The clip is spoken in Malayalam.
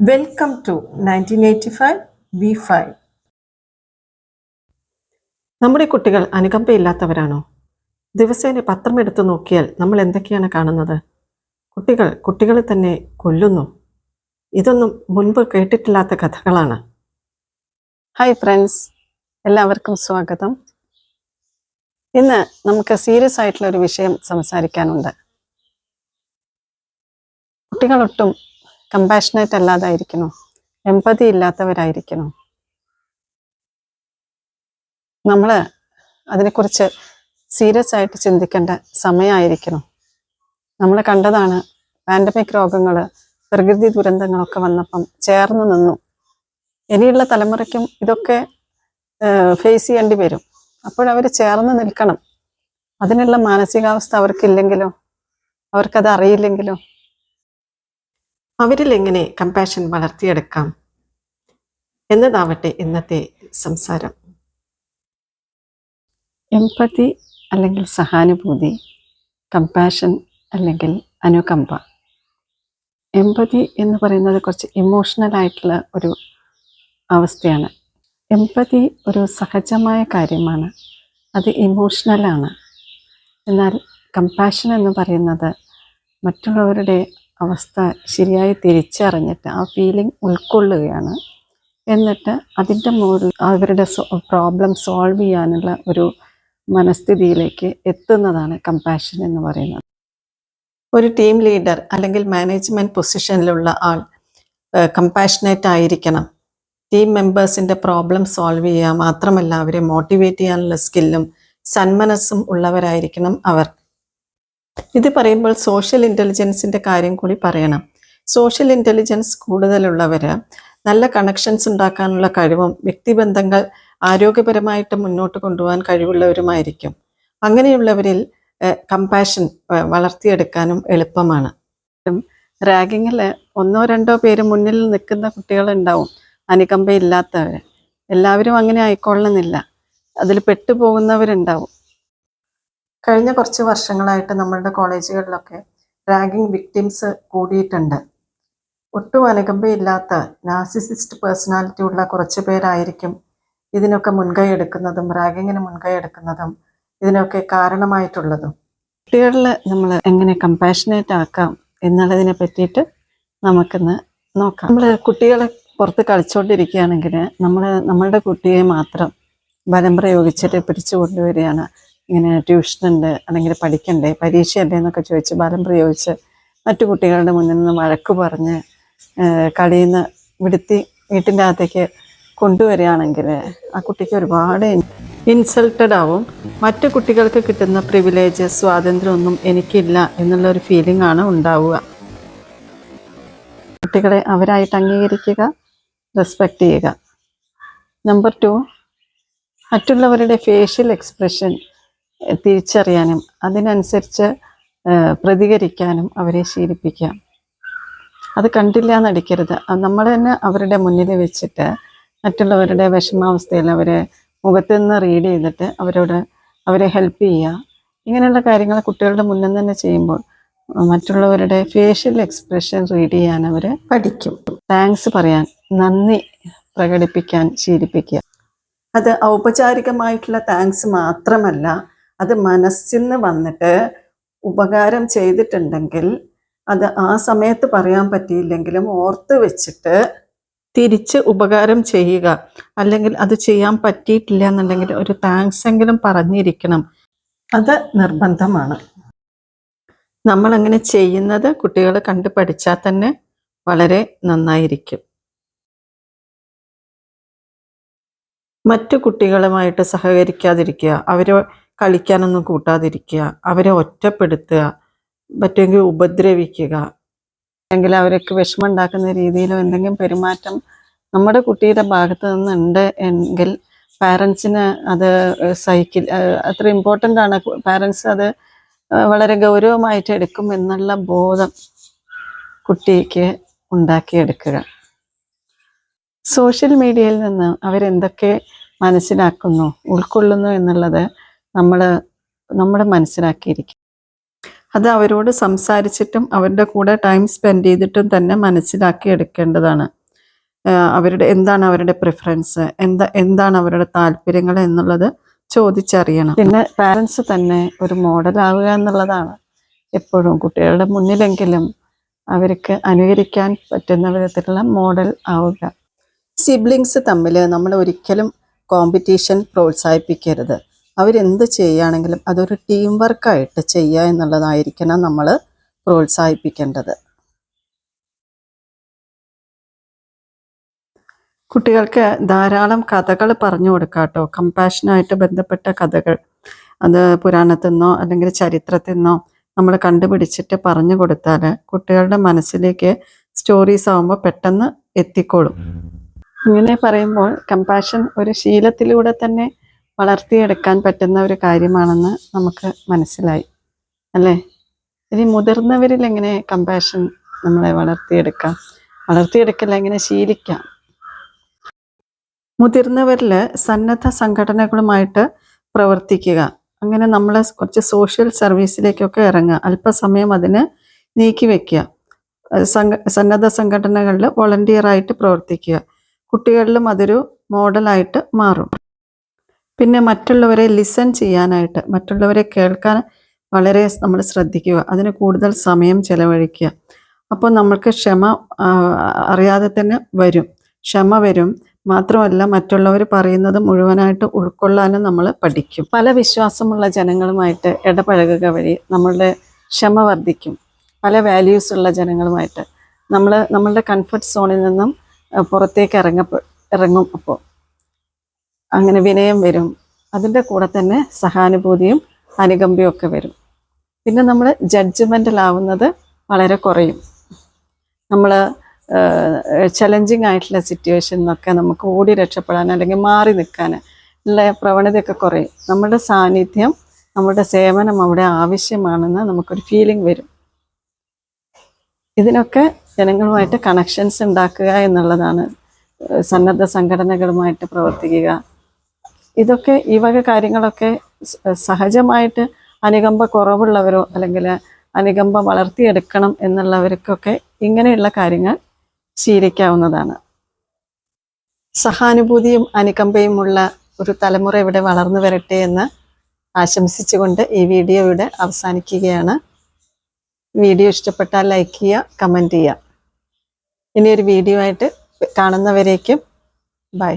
Welcome to nineteen eighty five V five നമ്മുടെ കുട്ടികൾ അനുകമ്പയില്ലാത്തവരാണോ? ദിവസേന പത്രം എടുത്തു നോക്കിയാൽ നമ്മൾ എന്തൊക്കെയാണ് കാണുന്നത്? കുട്ടികൾ കുട്ടികളെ തന്നെ കൊല്ലുന്നു. ഇതൊന്നും മുൻപ് കേട്ടിട്ടില്ലാത്ത കഥകളാണ്. ഹായ് ഫ്രണ്ട്സ് എല്ലാവർക്കും സ്വാഗതം. ഇന്ന് നമുക്ക് സീരിയസ് ആയിട്ടുള്ള ഒരു വിഷയം സംസാരിക്കാനുണ്ട്. കുട്ടികളൊട്ടും കമ്പാഷനേറ്റ് അല്ലാതായിരിക്കണോ എമ്പതി ഇല്ലാത്തവരായിരിക്കണോ നമ്മൾ അതിനെക്കുറിച്ച് സീരിയസ് ആയിട്ട് ചിന്തിക്കേണ്ട സമയമായിരിക്കണം നമ്മൾ കണ്ടതാണ് പാൻഡമിക് രോഗങ്ങൾ പ്രകൃതി ദുരന്തങ്ങളൊക്കെ വന്നപ്പം ചേർന്ന് നിന്നു. ഇനിയുള്ള തലമുറയ്ക്കും ഇതൊക്കെ ഫേസ് ചെയ്യേണ്ടി വരും. അപ്പോഴവർ ചേർന്ന് നിൽക്കണം. അതിനുള്ള മാനസികാവസ്ഥ അവർക്കില്ലെങ്കിലോ? അവർക്കത് അറിയില്ലെങ്കിലോ? അവരിൽ എങ്ങനെ കമ്പാഷൻ വളർത്തിയെടുക്കാം? എന്നതാവട്ടെ ഇന്നത്തെ സംസാരം. എമ്പതി അല്ലെങ്കിൽ സഹാനുഭൂതി കമ്പാഷൻ അല്ലെങ്കിൽ അനുകമ്പ. എമ്പതി എന്ന് പറയുന്നത് കുറച്ച് ഇമോഷണൽ ആയിട്ടുള്ള ഒരു അവസ്ഥയാണ്. എമ്പതി ഒരു സഹജമായ കാര്യമാണ്. അത് ഇമോഷണലാണ് എന്നാൽ കമ്പാഷൻ എന്ന് പറയുന്നത് മറ്റുള്ളവരുടെ അവസ്ഥ ശരിയായി തിരിച്ചറിഞ്ഞിട്ട് ആ ഫീലിംഗ് ഉൾക്കൊള്ളുകയാണ്. എന്നിട്ട് അതിന്റെ മുകളിൽ അവരുടെ പ്രോബ്ലം സോൾവ് ചെയ്യാനുള്ള ഒരു മനസ്ഥിതിയിലേക്ക് എത്തുന്നതാണ് കമ്പാഷൻ എന്ന് പറയുന്നത്. ഒരു ടീം ലീഡർ അല്ലെങ്കിൽ മാനേജ്മെന്റ് പൊസിഷനിലുള്ള ആൾ കമ്പാഷനേറ്റ് ആയിരിക്കണം. ടീം മെമ്പേഴ്സിന്റെ പ്രോബ്ലം സോൾവ് ചെയ്യുക മാത്രമല്ല അവരെ മോട്ടിവേറ്റ് ചെയ്യാനുള്ള സ്കില്ലും സന്മനസ്സും ഉള്ളവരായിരിക്കണം അവർ. ഇത് പറയുമ്പോൾ സോഷ്യൽ ഇന്റലിജൻസിന്റെ കാര്യം കൂടി പറയണം. സോഷ്യൽ ഇന്റലിജൻസ് കൂടുതലുള്ളവർ നല്ല കണക്ഷൻസ് ഉണ്ടാക്കാനുള്ള കഴിവും വ്യക്തിബന്ധങ്ങൾ ആരോഗ്യപരമായിട്ട് മുന്നോട്ട് കൊണ്ടുപോകാൻ കഴിവുള്ളവരുമായിരിക്കും. അങ്ങനെയുള്ളവരിൽ കമ്പാഷൻ വളർത്തിയെടുക്കാനും എളുപ്പമാണ്. റാഗിങ്ങിൽ ഒന്നോ രണ്ടോ പേര് മുന്നിൽ നിൽക്കുന്ന കുട്ടികളുണ്ടാവും. അനുകമ്പയില്ലാത്തവർ എല്ലാവരും അങ്ങനെ ആയിക്കൊള്ളണമെന്നില്ല. അതിൽ പെട്ടുപോകുന്നവരുണ്ടാവും. കഴിഞ്ഞ കുറച്ച് വർഷങ്ങളായിട്ട് നമ്മളുടെ കോളേജുകളിലൊക്കെ റാഗിംഗ് വിക്ടിംസ് കൂടിയിട്ടുണ്ട്. ഒട്ടും അനുകമ്പയില്ലാത്ത നാസിസിസ്റ്റ് പേഴ്സണാലിറ്റി ഉള്ള കുറച്ച് പേരായിരിക്കും ഇതിനൊക്കെ മുൻകൈ എടുക്കുന്നതും റാഗിങ്ങിന് മുൻകൈ എടുക്കുന്നതും ഇതിനൊക്കെ കാരണമായിട്ടുള്ളതും. കുട്ടികളിൽ നമ്മൾ എങ്ങനെ കമ്പാഷനേറ്റ് ആക്കാം എന്നുള്ളതിനെ പറ്റിയിട്ട് നമുക്കിന്ന് നോക്കാം. നമ്മൾ കുട്ടികളെ പുറത്ത് കളിച്ചുകൊണ്ടിരിക്കുകയാണെങ്കിൽ നമ്മൾ നമ്മളുടെ കുട്ടിയെ മാത്രം ബലം പ്രയോഗിച്ചിട്ട് പിടിച്ചു കൊണ്ടുവരികയാണ് ഇങ്ങനെ ട്യൂഷനുണ്ട് അല്ലെങ്കിൽ പഠിക്കണ്ടേ പരീക്ഷയല്ലേ എന്നൊക്കെ ചോദിച്ച് ബലം പ്രയോഗിച്ച് മറ്റു കുട്ടികളുടെ മുന്നിൽ നിന്ന് വഴക്ക് പറഞ്ഞ് കളിയിൽ നിന്ന് വിടുത്തി വീട്ടിന്റെ അകത്തേക്ക് കൊണ്ടുവരികയാണെങ്കിൽ ആ കുട്ടിക്ക് ഒരുപാട് ഇൻസൾട്ടഡ് ആവും. മറ്റു കുട്ടികൾക്ക് കിട്ടുന്ന പ്രിവിലേജ് സ്വാതന്ത്ര്യമൊന്നും എനിക്കില്ല എന്നുള്ള ഒരു ഫീലിംഗ് ആണ് ഉണ്ടാവുക. കുട്ടികളെ അവരായിട്ട് അംഗീകരിക്കുക റെസ്പെക്റ്റ് ചെയ്യുക. നമ്പർ ടു മറ്റുള്ളവരുടെ ഫേഷ്യൽ എക്സ്പ്രഷൻ തിരിച്ചറിയാനും അതിനനുസരിച്ച് പ്രതികരിക്കാനും അവരെ ശീലിപ്പിക്കാം. അത് കണ്ടില്ല എന്നടിക്കരുത്. നമ്മൾ തന്നെ അവരുടെ മുന്നിൽ വെച്ചിട്ട് മറ്റുള്ളവരുടെ വിഷമാവസ്ഥയിൽ അവരെ മുഖത്ത് നിന്ന് റീഡ് ചെയ്തിട്ട് അവരോട് അവരെ ഹെൽപ്പ് ചെയ്യുക. ഇങ്ങനെയുള്ള കാര്യങ്ങൾ കുട്ടികളുടെ മുന്നിൽ തന്നെ ചെയ്യുമ്പോൾ മറ്റുള്ളവരുടെ ഫേഷ്യൽ എക്സ്പ്രഷൻ റീഡ് ചെയ്യാൻ അവർ പഠിക്കും. താങ്ക്സ് പറയാൻ നന്ദി പ്രകടിപ്പിക്കാൻ ശീലിപ്പിക്കുക. അത് ഔപചാരികമായിട്ടുള്ള താങ്ക്സ് മാത്രമല്ല അത് മനസ്സിൽ നിന്ന് വന്നിട്ട് ഉപകാരം ചെയ്തിട്ടുണ്ടെങ്കിൽ അത് ആ സമയത്ത് പറയാൻ പറ്റിയില്ലെങ്കിലും ഓർത്ത് വെച്ചിട്ട് തിരിച്ച് ഉപകാരം ചെയ്യുക. അല്ലെങ്കിൽ അത് ചെയ്യാൻ പറ്റിയിട്ടില്ല എന്നുണ്ടെങ്കിൽ ഒരു താങ്ക്സ് എങ്കിലും പറഞ്ഞിരിക്കണം. അത് നിർബന്ധമാണ്. നമ്മൾ അങ്ങനെ ചെയ്യുന്നത് കുട്ടികൾ കണ്ടു പഠിച്ചാൽ തന്നെ വളരെ നന്നായിരിക്കും. മറ്റു കുട്ടികളുമായിട്ട് സഹകരിക്കാതിരിക്കുക. അവരെ കളിക്കാനൊന്നും കൂട്ടാതിരിക്കുക അവരെ ഒറ്റപ്പെടുത്തുക പറ്റുമെങ്കിൽ ഉപദ്രവിക്കുക. അല്ലെങ്കിൽ അവർക്ക് വിഷമം ഉണ്ടാക്കുന്ന രീതിയിലോ എന്തെങ്കിലും പെരുമാറ്റം നമ്മുടെ കുട്ടിയുടെ ഭാഗത്ത് നിന്നുണ്ട് എങ്കിൽ പാരൻസിന് അത് സൈക്കിൾ അത്ര ഇമ്പോർട്ടന്റ് ആണ്. പാരൻസ് അത് വളരെ ഗൗരവമായിട്ട് എടുക്കും എന്നുള്ള ബോധം കുട്ടിക്ക് ഉണ്ടാക്കിയെടുക്കുക. സോഷ്യൽ മീഡിയയിൽ നിന്ന് അവരെന്തൊക്കെ മനസ്സിലാക്കുന്നു ഉൾക്കൊള്ളുന്നു എന്നുള്ളത് നമ്മൾ നമ്മൾ മനസ്സിലാക്കിയിരിക്കും. അത് അവരോട് സംസാരിച്ചിട്ടും അവരുടെ കൂടെ ടൈം സ്പെൻഡ് ചെയ്തിട്ടും തന്നെ മനസ്സിലാക്കി എടുക്കേണ്ടതാണ്. അവരുടെ എന്താണ് അവരുടെ പ്രിഫറൻസ് എന്താ എന്താണ് അവരുടെ താല്പര്യങ്ങൾ എന്നുള്ളത് ചോദിച്ചറിയണം. പിന്നെ പാരൻസ് തന്നെ ഒരു മോഡലാവുക എന്നുള്ളതാണ് എപ്പോഴും. കുട്ടികളുടെ മുന്നിലെങ്കിലും അവർക്ക് അനുകരിക്കാൻ പറ്റുന്ന വിധത്തിലുള്ള മോഡൽ ആവുക. സിബ്ലിങ്സ് തമ്മിൽ നമ്മൾ ഒരിക്കലും കോമ്പറ്റീഷൻ പ്രോത്സാഹിപ്പിക്കരുത്. അവരെന്ത് ചെയ്യുകയാണെങ്കിലും അതൊരു ടീം വർക്കായിട്ട് ചെയ്യുക എന്നുള്ളതായിരിക്കണം നമ്മൾ പ്രോത്സാഹിപ്പിക്കേണ്ടത്. കുട്ടികൾക്ക് ധാരാളം കഥകൾ പറഞ്ഞു കൊടുക്കാം കേട്ടോ കമ്പാഷനായിട്ട് ബന്ധപ്പെട്ട കഥകൾ. അത് പുരാണത്തിൽ നിന്നോ അല്ലെങ്കിൽ ചരിത്രത്തിൽ നിന്നോ നമ്മൾ കണ്ടുപിടിച്ചിട്ട് പറഞ്ഞു കൊടുത്താൽ കുട്ടികളുടെ മനസ്സിലേക്ക് സ്റ്റോറീസ് ആകുമ്പോൾ പെട്ടെന്ന് എത്തിക്കോളും. ഇങ്ങനെ പറയുമ്പോൾ കമ്പാഷൻ ഒരു ശീലത്തിലൂടെ തന്നെ വളർത്തിയെടുക്കാൻ പറ്റുന്ന ഒരു കാര്യമാണെന്ന് നമുക്ക് മനസ്സിലായി. അല്ലേ? ഇനി മുതിർന്നവരിൽ എങ്ങനെ കമ്പാഷൻ നമ്മളെ വളർത്തിയെടുക്കാം? വളർത്തിയെടുക്കൽ എങ്ങനെ ശീലിക്കാം? മുതിർന്നവരിൽ സന്നദ്ധ സംഘടനകളുമായിട്ട് പ്രവർത്തിക്കുക. അങ്ങനെ നമ്മൾ കുറച്ച് സോഷ്യൽ സർവീസിലേക്കൊക്കെ ഇറങ്ങുക. അല്പസമയം അതിന് നീക്കി വയ്ക്കുക സംഘ സന്നദ്ധ സംഘടനകളിൽ വോളണ്ടിയറായിട്ട് പ്രവർത്തിക്കുക. കുട്ടികളിലും അതൊരു മോഡലായിട്ട് മാറും. പിന്നെ മറ്റുള്ളവരെ ലിസൺ ചെയ്യാനായിട്ട് മറ്റുള്ളവരെ കേൾക്കാൻ വളരെ നമ്മൾ ശ്രദ്ധിക്കുക അതിന് കൂടുതൽ സമയം ചെലവഴിക്കുക. അപ്പോൾ നമ്മൾക്ക് ക്ഷമ അറിയാതെ തന്നെ വരും. ക്ഷമ വരും. മാത്രമല്ല മറ്റുള്ളവർ പറയുന്നത് മുഴുവനായിട്ട് ഉൾക്കൊള്ളാനും നമ്മൾ പഠിക്കും. പല വിശ്വാസമുള്ള ജനങ്ങളുമായിട്ട് ഇടപഴകുക വഴി നമ്മളുടെ ക്ഷമ വർദ്ധിക്കും. പല വാല്യൂസ് ഉള്ള ജനങ്ങളുമായിട്ട്. നമ്മൾ നമ്മളുടെ കംഫർട്ട് സോണിൽ നിന്നും പുറത്തേക്ക് ഇറങ്ങപ്പെ ഇറങ്ങും അപ്പോൾ. അങ്ങനെ വിനയം വരും. അതിന്റെ കൂടെ തന്നെ സഹാനുഭൂതിയും അനുകമ്പയും ഒക്കെ വരും. പിന്നെ നമ്മൾ ജഡ്ജ്മെന്റലാവുന്നത് വളരെ കുറയും. നമ്മൾ ചലഞ്ചിങ് ആയിട്ടുള്ള സിറ്റുവേഷൻ എന്നൊക്കെ നമുക്ക് ഓടി രക്ഷപ്പെടാൻ അല്ലെങ്കിൽ മാറി നിൽക്കാൻ ഉള്ള പ്രവണതയൊക്കെ കുറയും. നമ്മുടെ സാന്നിധ്യം നമ്മുടെ സേവനം അവിടെ ആവശ്യമാണെന്ന് നമുക്കൊരു ഫീലിംഗ് വരും. ഇതിനൊക്കെ ജനങ്ങളുമായിട്ട് കണക്ഷൻസ് ഉണ്ടാക്കുക എന്നുള്ളതാണ് സന്നദ്ധ സംഘടനകളുമായിട്ട് പ്രവർത്തിക്കുക. ഇതൊക്കെ ഈ വക കാര്യങ്ങളൊക്കെ സഹജമായിട്ട് അനുകമ്പ കുറവുള്ളവരോ അല്ലെങ്കിൽ അനുകമ്പ വളർത്തിയെടുക്കണം എന്നുള്ളവർക്കൊക്കെ ഇങ്ങനെയുള്ള കാര്യങ്ങൾ ശീലിക്കാവുന്നതാണ്. സഹാനുഭൂതിയും അനുകമ്പയുമുള്ള ഒരു തലമുറ ഇവിടെ വളർന്നു വരട്ടെ എന്ന് ആശംസിച്ചുകൊണ്ട് ഈ വീഡിയോ ഇവിടെ അവസാനിക്കുകയാണ്. വീഡിയോ ഇഷ്ടപ്പെട്ടാൽ ലൈക്ക് ചെയ്യുക കമന്റ് ചെയ്യുക. ഇനിയൊരു വീഡിയോ ആയിട്ട് കാണുന്നവരേക്കും ബൈ.